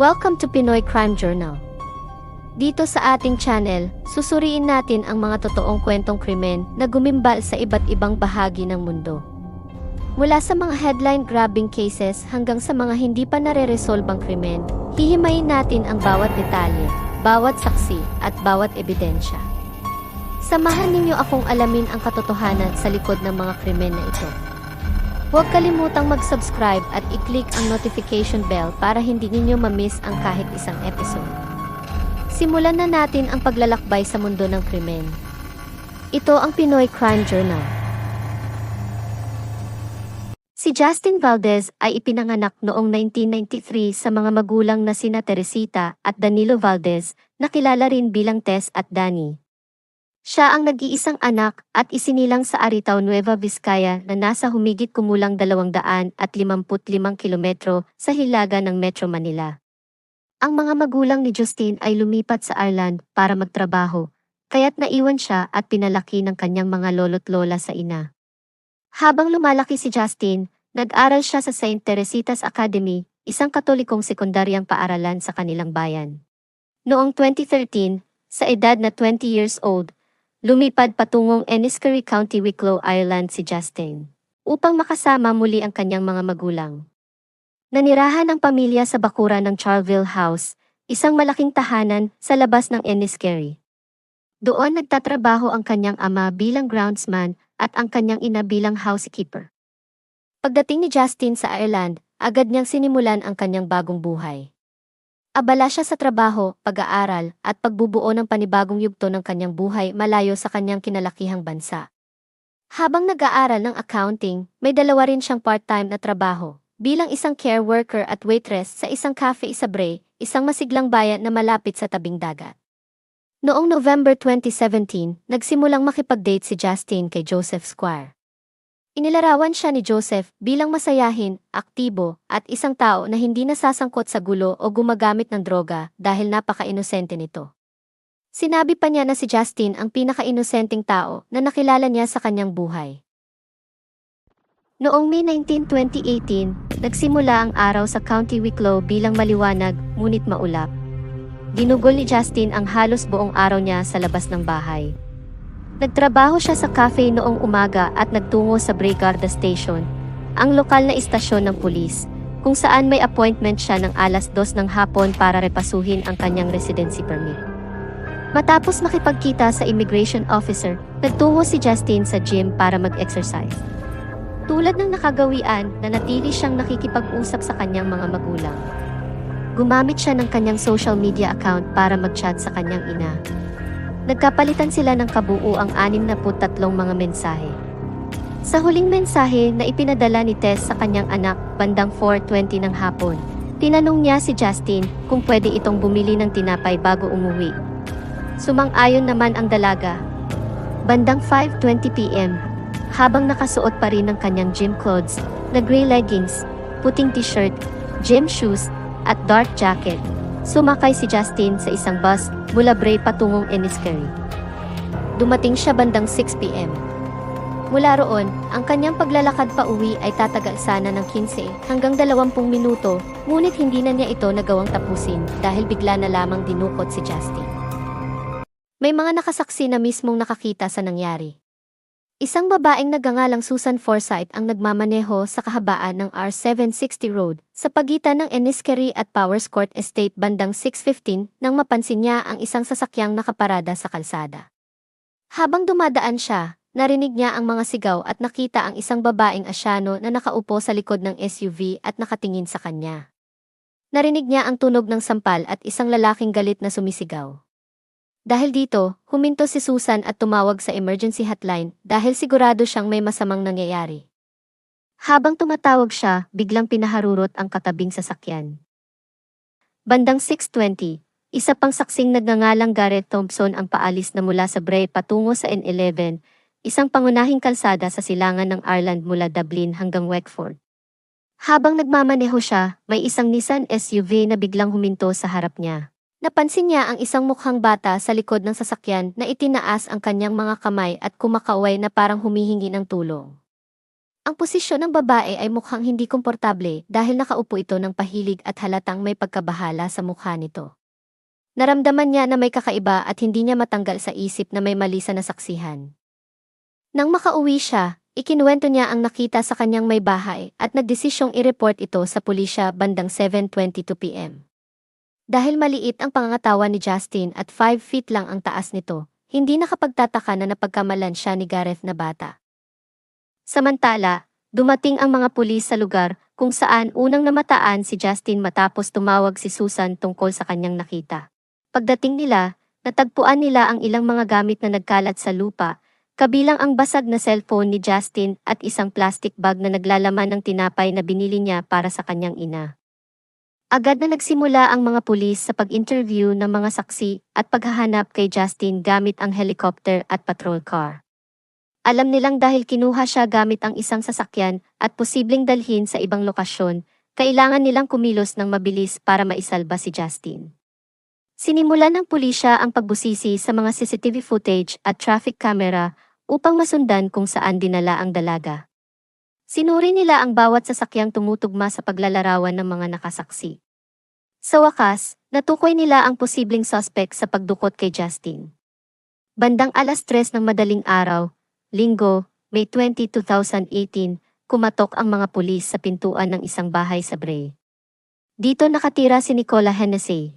Welcome to Pinoy Crime Journal. Dito sa ating channel, susuriin natin ang mga totoong kwentong krimen na gumimbal sa iba't ibang bahagi ng mundo. Mula sa mga headline-grabbing cases hanggang sa mga hindi pa nare-resolbang krimen, hihimayin natin ang bawat detalye, bawat saksi, at bawat ebidensya. Samahan ninyo akong alamin ang katotohanan sa likod ng mga krimen na ito. Huwag kalimutang mag-subscribe at i-click ang notification bell para hindi ninyo ma-miss ang kahit isang episode. Simulan na natin ang paglalakbay sa mundo ng krimen. Ito ang Pinoy Crime Journal. Si Justin Valdez ay ipinanganak noong 1993 sa mga magulang na sina Teresita at Danilo Valdez, na kilala rin bilang Tess at Danny. Siya ang nag-iisang anak at isinilang sa Aritaw, Nueva Vizcaya na nasa humigit kumulang 255 kilometro sa hilaga ng Metro Manila. Ang mga magulang ni Justine ay lumipat sa Ireland para magtrabaho, kaya't naiwan siya at pinalaki ng kanyang mga lolo't lola sa ina. Habang lumalaki si Justin, nag-aral siya sa St. Teresita's Academy, isang katolikong sekundaryang paaralan sa kanilang bayan. Noong 2013, sa edad na 20 years old, Lumipad patungong Enniskerry County, Wicklow, Ireland si Justin upang makasama muli ang kanyang mga magulang. Nanirahan ang pamilya sa bakuran ng Charleville House, isang malaking tahanan sa labas ng Enniskerry. Doon nagtatrabaho ang kanyang ama bilang groundsman at ang kanyang ina bilang housekeeper. Pagdating ni Justin sa Ireland, agad niyang sinimulan ang kanyang bagong buhay. Abala siya sa trabaho, pag-aaral, at pagbubuo ng panibagong yugto ng kanyang buhay malayo sa kanyang kinalakihang bansa. Habang nag-aaral ng accounting, may dalawa rin siyang part-time na trabaho, bilang isang care worker at waitress sa isang cafe sa Bray, isang masiglang bayan na malapit sa tabing dagat. Noong November 2017, nagsimulang makipag-date si Justin kay Joseph Squire. Inilarawan siya ni Joseph bilang masayahin, aktibo, at isang tao na hindi nasasangkot sa gulo o gumagamit ng droga dahil napaka-inosente nito. Sinabi pa niya na si Justin ang pinaka-inosenteng tao na nakilala niya sa kanyang buhay. Noong May 19, 2018, nagsimula ang araw sa County Wicklow bilang maliwanag, ngunit maulap. Ginugol ni Justin ang halos buong araw niya sa labas ng bahay. Nagtrabaho siya sa cafe noong umaga at nagtungo sa Braygarda Station, ang lokal na istasyon ng pulis, kung saan may appointment siya ng alas dos ng hapon para repasuhin ang kanyang residency permit. Matapos makipagkita sa immigration officer, nagtungo si Justin sa gym para mag-exercise. Tulad ng nakagawian, nanatili siyang nakikipag-usap sa kanyang mga magulang. Gumamit siya ng kanyang social media account para mag-chat sa kanyang ina. Nagkapalitan sila ng kabuuang 63 mga mensahe. Sa huling mensahe na ipinadala ni Tess sa kanyang anak bandang 4.20 ng hapon, tinanong niya si Justin kung pwede itong bumili ng tinapay bago umuwi. Sumang-ayon naman ang dalaga. Bandang 5.20pm, habang nakasuot pa rin ng kanyang gym clothes, na gray leggings, puting t-shirt, gym shoes, at dark jacket, Sumakay si Justin sa isang bus mula Bray patungong Enniskerry. Dumating siya bandang 6pm. Mula roon, ang kanyang paglalakad pa uwi ay tatagal sana ng 15 hanggang 20 minuto, ngunit hindi na niya ito nagawang tapusin dahil bigla na lamang dinukot si Justin. May mga nakasaksi na mismong nakakita sa nangyari. Isang babaeng nagangalang Susan Forsyth ang nagmamaneho sa kahabaan ng R760 Road sa pagitan ng Enniskerry at Powers Court Estate bandang 6.15 nang mapansin niya ang isang sasakyang nakaparada sa kalsada. Habang dumadaan siya, narinig niya ang mga sigaw at nakita ang isang babaeng asyano na nakaupo sa likod ng SUV at nakatingin sa kanya. Narinig niya ang tunog ng sampal at isang lalaking galit na sumisigaw. Dahil dito, huminto si Susan at tumawag sa emergency hotline dahil sigurado siyang may masamang nangyayari. Habang tumatawag siya, biglang pinaharurot ang katabing sasakyan. Bandang 6.20, isa pang saksing nagngangalang Garrett Thompson ang paalis na mula sa Bray patungo sa N11, isang pangunahing kalsada sa silangan ng Ireland mula Dublin hanggang Wexford. Habang nagmamaneho siya, may isang Nissan SUV na biglang huminto sa harap niya. Napansin niya ang isang mukhang bata sa likod ng sasakyan na itinaas ang kanyang mga kamay at kumakaway na parang humihingi ng tulong. Ang posisyon ng babae ay mukhang hindi komportable dahil nakaupo ito ng pahilig at halatang may pagkabahala sa mukha nito. Naramdaman niya na may kakaiba at hindi niya matanggal sa isip na may mali sa nasaksihan. Nang makauwi siya, ikinuwento niya ang nakita sa kanyang may bahay at nagdesisyong i-report ito sa pulisya bandang 7.22 p.m. Dahil maliit ang pangangatawan ni Justin at 5 feet lang ang taas nito, hindi nakapagtataka na napagkamalan siya ni Gareth na bata. Samantala, dumating ang mga pulis sa lugar kung saan unang namataan si Justin matapos tumawag si Susan tungkol sa kanyang nakita. Pagdating nila, natagpuan nila ang ilang mga gamit na nagkalat sa lupa, kabilang ang basag na cellphone ni Justin at isang plastic bag na naglalaman ng tinapay na binili niya para sa kanyang ina. Agad na nagsimula ang mga pulis sa pag-interview ng mga saksi at paghahanap kay Justin gamit ang helicopter at patrol car. Alam nilang dahil kinuha siya gamit ang isang sasakyan at posibleng dalhin sa ibang lokasyon, kailangan nilang kumilos ng mabilis para maisalba si Justin. Sinimulan ng pulisya ang pagbusisi sa mga CCTV footage at traffic camera upang masundan kung saan dinala ang dalaga. Sinuri nila ang bawat sasakyang tumutugma sa paglalarawan ng mga nakasaksi. Sa wakas, natukoy nila ang posibleng suspect sa pagdukot kay Justin. Bandang alas 3 ng madaling araw, linggo, May 20, 2018, kumatok ang mga pulis sa pintuan ng isang bahay sa Bray. Dito nakatira si Nicola Hennessy.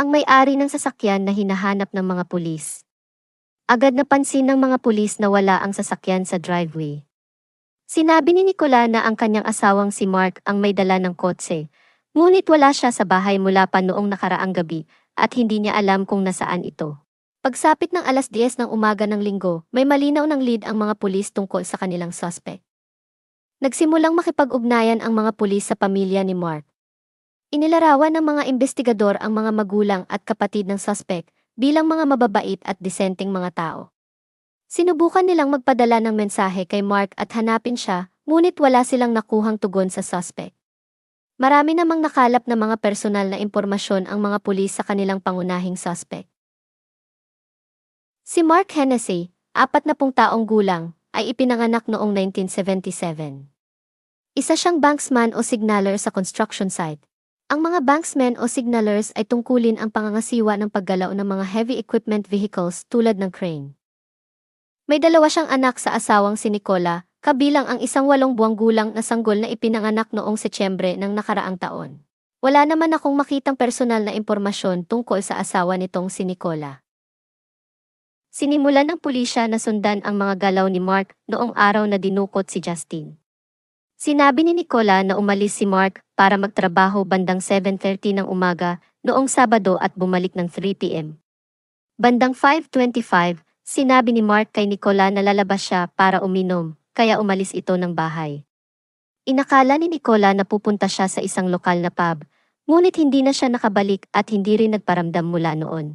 Ang may-ari ng sasakyan na hinahanap ng mga pulis. Agad napansin ng mga pulis na wala ang sasakyan sa driveway. Sinabi ni Nicola na ang kanyang asawang si Mark ang may dala ng kotse, ngunit wala siya sa bahay mula pa noong nakaraang gabi at hindi niya alam kung nasaan ito. Pagsapit ng alas 10 ng umaga ng linggo, may malinaw ng lead ang mga pulis tungkol sa kanilang suspect. Nagsimulang makipag-ugnayan ang mga pulis sa pamilya ni Mark. Inilarawan ng mga investigador ang mga magulang at kapatid ng suspect bilang mga mababait at disenteng mga tao. Sinubukan nilang magpadala ng mensahe kay Mark at hanapin siya, ngunit wala silang nakuhang tugon sa suspect. Marami namang nakalap na mga personal na impormasyon ang mga pulis sa kanilang pangunahing suspect. Si Mark Hennessy, apat na pung taong gulang, ay ipinanganak noong 1977. Isa siyang banksman o signaler sa construction site. Ang mga banksmen o signalers ay tungkulin ang pangangasiwa ng paggalaw ng mga heavy equipment vehicles tulad ng crane. May dalawa siyang anak sa asawang si Nicola, kabilang ang isang walong buwang gulang na sanggol na ipinanganak noong Setyembre ng nakaraang taon. Wala naman akong makitang personal na impormasyon tungkol sa asawa nitong si Nicola. Sinimulan ng pulisya na sundan ang mga galaw ni Mark noong araw na dinukot si Justin. Sinabi ni Nicola na umalis si Mark para magtrabaho bandang 7.30 ng umaga noong Sabado at bumalik ng 3pm. Bandang 5.25, Sinabi ni Mark kay Nicola na lalabas siya para uminom, kaya umalis ito ng bahay. Inakala ni Nicola na pupunta siya sa isang lokal na pub, ngunit hindi na siya nakabalik at hindi rin nagparamdam mula noon.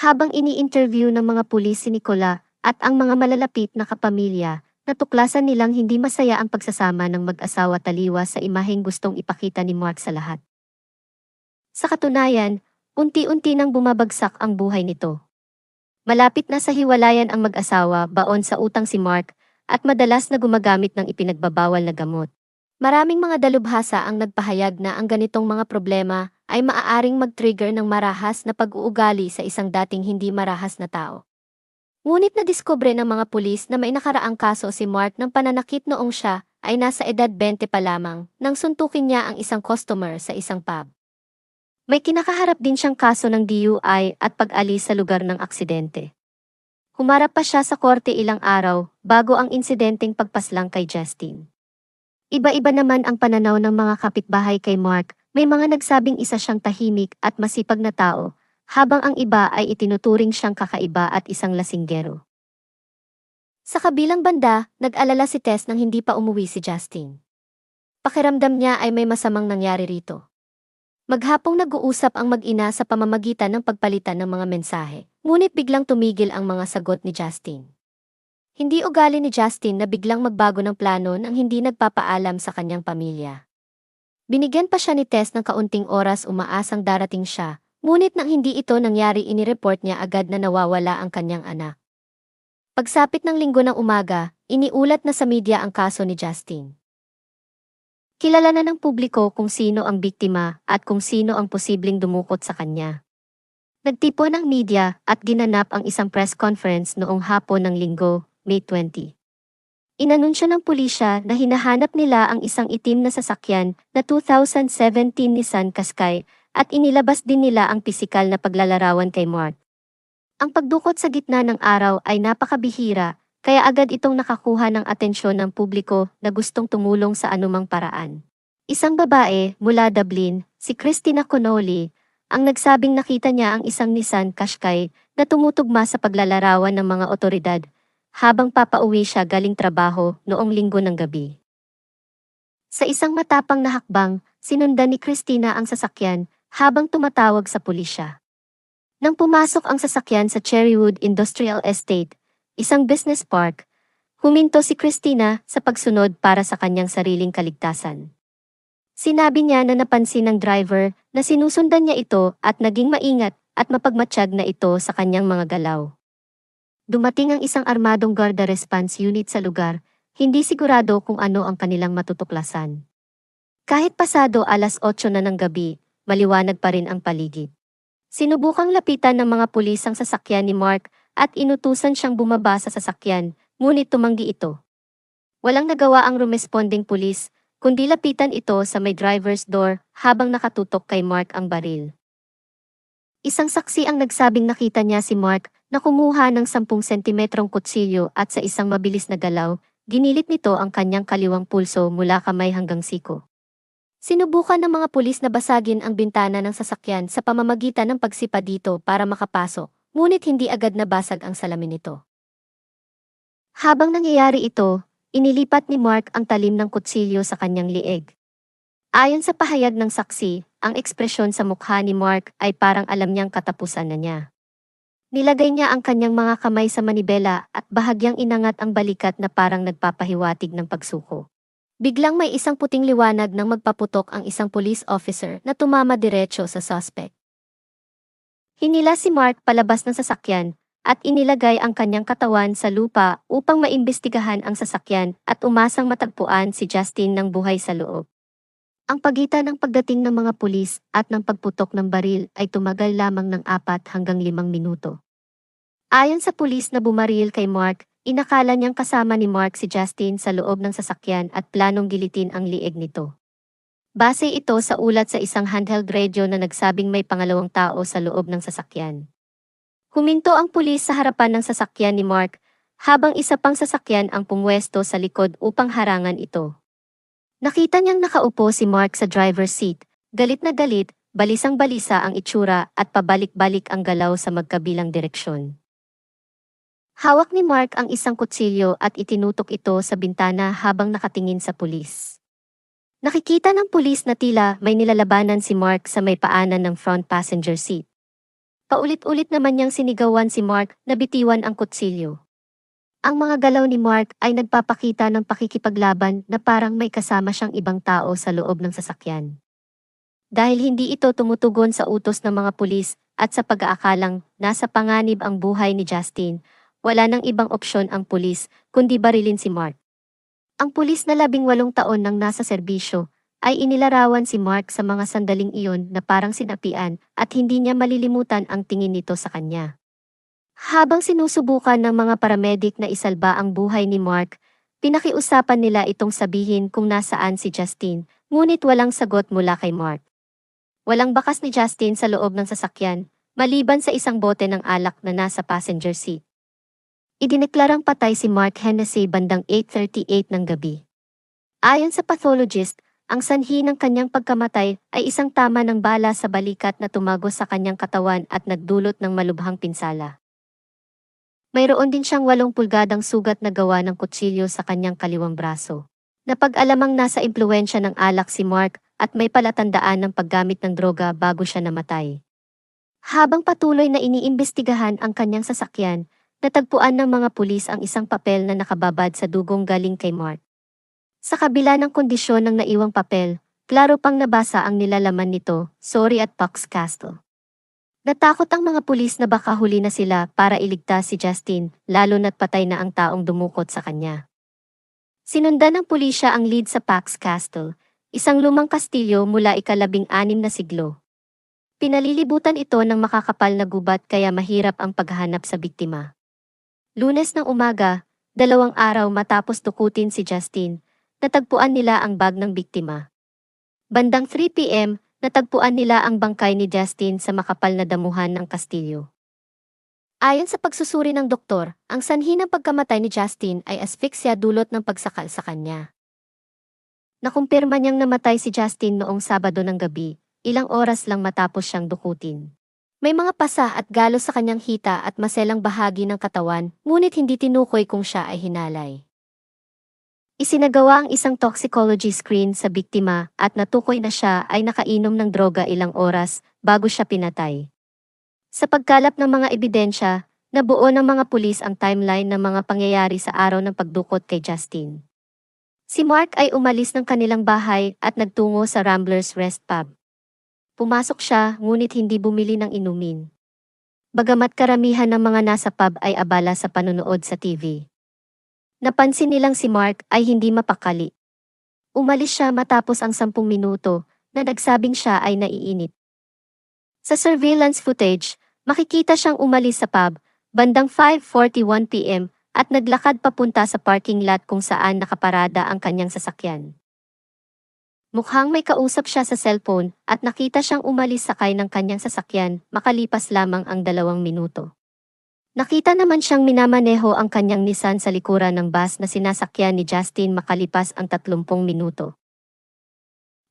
Habang ini-interview ng mga pulis si Nicola at ang mga malalapit na kapamilya, natuklasan nilang hindi masaya ang pagsasama ng mag-asawa taliwa sa imaheng gustong ipakita ni Mark sa lahat. Sa katunayan, unti-unti nang bumabagsak ang buhay nito. Malapit na sa hiwalayan ang mag-asawa, baon sa utang si Mark, at madalas na gumagamit ng ipinagbabawal na gamot. Maraming mga dalubhasa ang nagpahayag na ang ganitong mga problema ay maaaring mag-trigger ng marahas na pag-uugali sa isang dating hindi marahas na tao. Ngunit na-discover ng mga pulis na may nakaraang kaso si Mark ng pananakit noong siya ay nasa edad 20 pa lamang nang suntukin niya ang isang customer sa isang pub. May kinakaharap din siyang kaso ng DUI at pag-alis sa lugar ng aksidente. Humarap pa siya sa korte ilang araw bago ang insidenteng pagpaslang kay Justin. Iba-iba naman ang pananaw ng mga kapitbahay kay Mark, may mga nagsabing isa siyang tahimik at masipag na tao, habang ang iba ay itinuturing siyang kakaiba at isang lasinggero. Sa kabilang banda, nag-alala si Tess nang hindi pa umuwi si Justin. Pakiramdam niya ay may masamang nangyari rito. Maghapong nag-uusap ang mag-ina sa pamamagitan ng pagpalitan ng mga mensahe, ngunit biglang tumigil ang mga sagot ni Justin. Hindi ugali ni Justin na biglang magbago ng plano nang hindi nagpapaalam sa kanyang pamilya. Binigyan pa siya ni Tess ng kaunting oras umaasang darating siya, ngunit nang hindi ito nangyari inireport niya agad na nawawala ang kanyang anak. Pagsapit ng linggo ng umaga, iniulat na sa media ang kaso ni Justin. Kilala na ng publiko kung sino ang biktima at kung sino ang posibleng dumukot sa kanya. Nagtipon ng media at ginanap ang isang press conference noong hapon ng linggo, May 20. Inanunsyo ng pulisya na hinahanap nila ang isang itim na sasakyan na 2017 Nissan Qashqai at inilabas din nila ang pisikal na paglalarawan kay Mark. Ang pagdukot sa gitna ng araw ay napakabihira, kaya agad itong nakakuha ng atensyon ng publiko na gustong tumulong sa anumang paraan. Isang babae mula Dublin, si Christina Connolly, ang nagsabing nakita niya ang isang Nissan Qashqai na tumutugma sa paglalarawan ng mga otoridad habang papauwi siya galing trabaho noong linggo ng gabi. Sa isang matapang na hakbang, sinundan ni Christina ang sasakyan habang tumatawag sa pulisya. Nang pumasok ang sasakyan sa Cherrywood Industrial Estate, isang business park, huminto si Christina sa pagsunod para sa kanyang sariling kaligtasan. Sinabi niya na napansin ng driver na sinusundan niya ito at naging maingat at mapagmatsyag na ito sa kanyang mga galaw. Dumating ang isang armadong Garda Response Unit sa lugar, hindi sigurado kung ano ang kanilang matutuklasan. Kahit pasado alas 8 na ng gabi, maliwanag pa rin ang paligid. Sinubukang lapitan ng mga pulis ang sasakyan ni Mark at inutusan siyang bumaba sa sasakyan, ngunit tumanggi ito. Walang nagawa ang rumesponding pulis, kundi lapitan ito sa may driver's door habang nakatutok kay Mark ang baril. Isang saksi ang nagsabing nakita niya si Mark na kumuha ng 10 sentimetrong kutsilyo at sa isang mabilis na galaw, ginilit nito ang kanyang kaliwang pulso mula kamay hanggang siko. Sinubukan ng mga pulis na basagin ang bintana ng sasakyan sa pamamagitan ng pagsipa dito para makapasok, ngunit hindi agad nabasag ang salamin nito. Habang nangyayari ito, inilipat ni Mark ang talim ng kutsilyo sa kanyang lieg. Ayon sa pahayag ng saksi, ang ekspresyon sa mukha ni Mark ay parang alam niyang katapusan na niya. Nilagay niya ang kanyang mga kamay sa manibela at bahagyang inangat ang balikat na parang nagpapahiwatig ng pagsuko. Biglang may isang puting liwanag nang magpaputok ang isang police officer na tumama diretso sa suspect. Hinila si Mark palabas ng sasakyan at inilagay ang kanyang katawan sa lupa upang maimbestigahan ang sasakyan at umasang matagpuan si Justin ng buhay sa loob. Ang pagitan ng pagdating ng mga pulis at ng pagputok ng baril ay tumagal lamang ng apat hanggang limang minuto. Ayon sa pulis na bumaril kay Mark, inakala niyang kasama ni Mark si Justin sa loob ng sasakyan at planong gilitin ang lieg nito. Base ito sa ulat sa isang handheld radio na nagsabing may pangalawang tao sa loob ng sasakyan. Huminto ang pulis sa harapan ng sasakyan ni Mark habang isa pang sasakyan ang pumwesto sa likod upang harangan ito. Nakita niyang nakaupo si Mark sa driver's seat, galit na galit, balisang-balisa ang itsura at pabalik-balik ang galaw sa magkabilang direksyon. Hawak ni Mark ang isang kutsilyo at itinutok ito sa bintana habang nakatingin sa pulis. Nakikita ng pulis na tila may nilalabanan si Mark sa may paanan ng front passenger seat. Paulit-ulit naman niyang sinigawan si Mark na bitiwan ang kutsilyo. Ang mga galaw ni Mark ay nagpapakita ng pakikipaglaban na parang may kasama siyang ibang tao sa loob ng sasakyan. Dahil hindi ito tumutugon sa utos ng mga pulis at sa pag-aakalang nasa panganib ang buhay ni Justin, wala nang ibang opsyon ang pulis kundi barilin si Mark. Ang pulis na labing walong taon nang nasa serbisyo ay inilarawan si Mark sa mga sandaling iyon na parang sinapian at hindi niya malilimutan ang tingin nito sa kanya. Habang sinusubukan ng mga paramedic na isalba ang buhay ni Mark, pinakiusapan nila itong sabihin kung nasaan si Justin, ngunit walang sagot mula kay Mark. Walang bakas ni Justin sa loob ng sasakyan, maliban sa isang bote ng alak na nasa passenger seat. Idineklarang patay si Mark Hennessy bandang 8.38 ng gabi. Ayon sa pathologist, ang sanhi ng kanyang pagkamatay ay isang tama ng bala sa balikat na tumago sa kanyang katawan at nagdulot ng malubhang pinsala. Mayroon din siyang walong pulgadang sugat na gawa ng kutsilyo sa kanyang kaliwang braso. Napag-alamang nasa impluensya ng alak si Mark at may palatandaan ng paggamit ng droga bago siya namatay. Habang patuloy na iniimbestigahan ang kanyang sasakyan, natagpuan ng mga pulis ang isang papel na nakababad sa dugong galing kay Mark. Sa kabila ng kondisyon ng naiwang papel, klaro pang nabasa ang nilalaman nito, sorry at Pox Castle. Natakot ang mga pulis na baka huli na sila para iligtas si Justin, lalo na't patay na ang taong dumukot sa kanya. Sinundan ng pulisya ang lead sa Pax Castle, isang lumang kastilyo mula ikalabing anim na siglo. Pinalilibutan ito ng makakapal na gubat kaya mahirap ang paghahanap sa biktima. Lunes ng umaga, dalawang araw matapos tukutin si Justin, natagpuan nila ang bag ng biktima. Bandang 3pm, natagpuan nila ang bangkay ni Justin sa makapal na damuhan ng kastilyo. Ayon sa pagsusuri ng doktor, ang sanhi ng pagkamatay ni Justin ay asphyxia dulot ng pagsakal sa kanya. Nakumpirma niyang namatay si Justin noong Sabado ng gabi, ilang oras lang matapos siyang dukutin. May mga pasa at galos sa kanyang hita at maselang bahagi ng katawan, ngunit hindi tinukoy kung siya ay hinalay. Isinagawa ang isang toxicology screen sa biktima at natukoy na siya ay nakainom ng droga ilang oras bago siya pinatay. Sa pagkalap ng mga ebidensya, nabuo ng mga pulis ang timeline ng mga pangyayari sa araw ng pagdukot kay Justin. Si Mark ay umalis ng kanilang bahay at nagtungo sa Ramblers Rest Pub. Pumasok siya ngunit hindi bumili ng inumin. Bagamat karamihan ng mga nasa pub ay abala sa panonood sa TV. Napansin nilang si Mark ay hindi mapakali. Umalis siya matapos ang sampung minuto na nagsabing siya ay naiinit. Sa surveillance footage, makikita siyang umalis sa pub, bandang 5.41pm at naglakad papunta sa parking lot kung saan nakaparada ang kanyang sasakyan. Mukhang may kausap siya sa cellphone at nakita siyang umalis sakay ng kanyang sasakyan makalipas lamang ang dalawang minuto. Nakita naman siyang minamaneho ang kanyang Nissan sa likuran ng bus na sinasakyan ni Justin makalipas ang 30 minuto.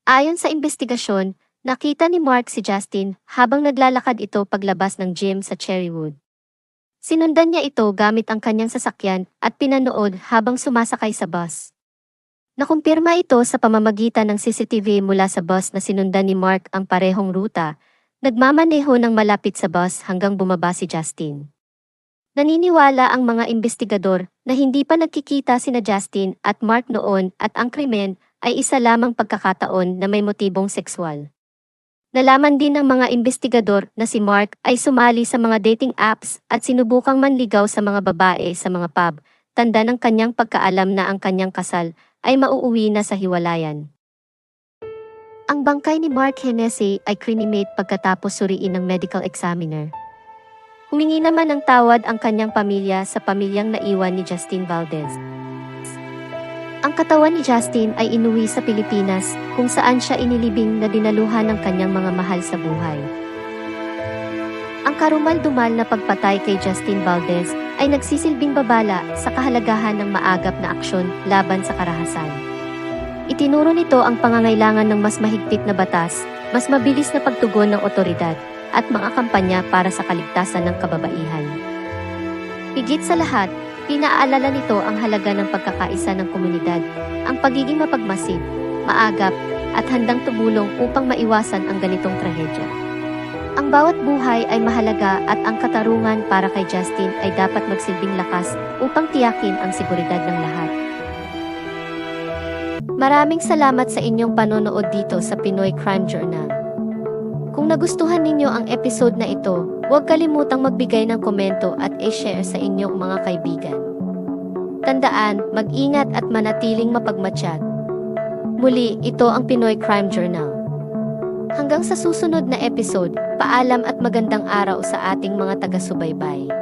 Ayon sa investigasyon, nakita ni Mark si Justin habang naglalakad ito paglabas ng gym sa Cherrywood. Sinundan niya ito gamit ang kanyang sasakyan at pinanood habang sumasakay sa bus. Nakumpirma ito sa pamamagitan ng CCTV mula sa bus na sinundan ni Mark ang parehong ruta, nagmamaneho ng malapit sa bus hanggang bumaba si Justin. Naniniwala ang mga investigador na hindi pa nagkikita sina Justin at Mark noon at ang krimen ay isa lamang pagkakataon na may motibong sexual. Nalaman din ng mga investigador na si Mark ay sumali sa mga dating apps at sinubukang manligaw sa mga babae sa mga pub, tanda ng kanyang pagkaalam na ang kanyang kasal ay mauuwi na sa hiwalayan. Ang bangkay ni Mark Hennessy ay crinimate pagkatapos suriin ng medical examiner. Humingi naman ng tawad ang kanyang pamilya sa pamilyang naiwan ni Justin Valdez. Ang katawan ni Justin ay inuwi sa Pilipinas kung saan siya inilibing na dinaluhan ng kanyang mga mahal sa buhay. Ang karumal-dumal na pagpatay kay Justin Valdez ay nagsisilbing babala sa kahalagahan ng maagap na aksyon laban sa karahasan. Itinuro nito ang pangangailangan ng mas mahigpit na batas, mas mabilis na pagtugon ng otoridad, at mga kampanya para sa kaligtasan ng kababaihan. Higit sa lahat, Pinaalala nito ang halaga ng pagkakaisa ng komunidad, ang pagiging mapagmasid, maagap, at handang tumulong upang maiwasan ang ganitong trahedya. Bawat buhay ay mahalaga at ang katarungan para kay Justin ay dapat magsilbing lakas upang tiyakin ang seguridad ng lahat. Maraming salamat sa inyong panonood dito sa Pinoy Crime Journal. Kung nagustuhan ninyo ang episode na ito, huwag kalimutang magbigay ng komento at i-share sa inyong mga kaibigan. Tandaan, mag-ingat at manatiling mapagmatsyag. Muli, ito ang Pinoy Crime Journal. Hanggang sa susunod na episode, paalam at magandang araw sa ating mga taga-subaybay.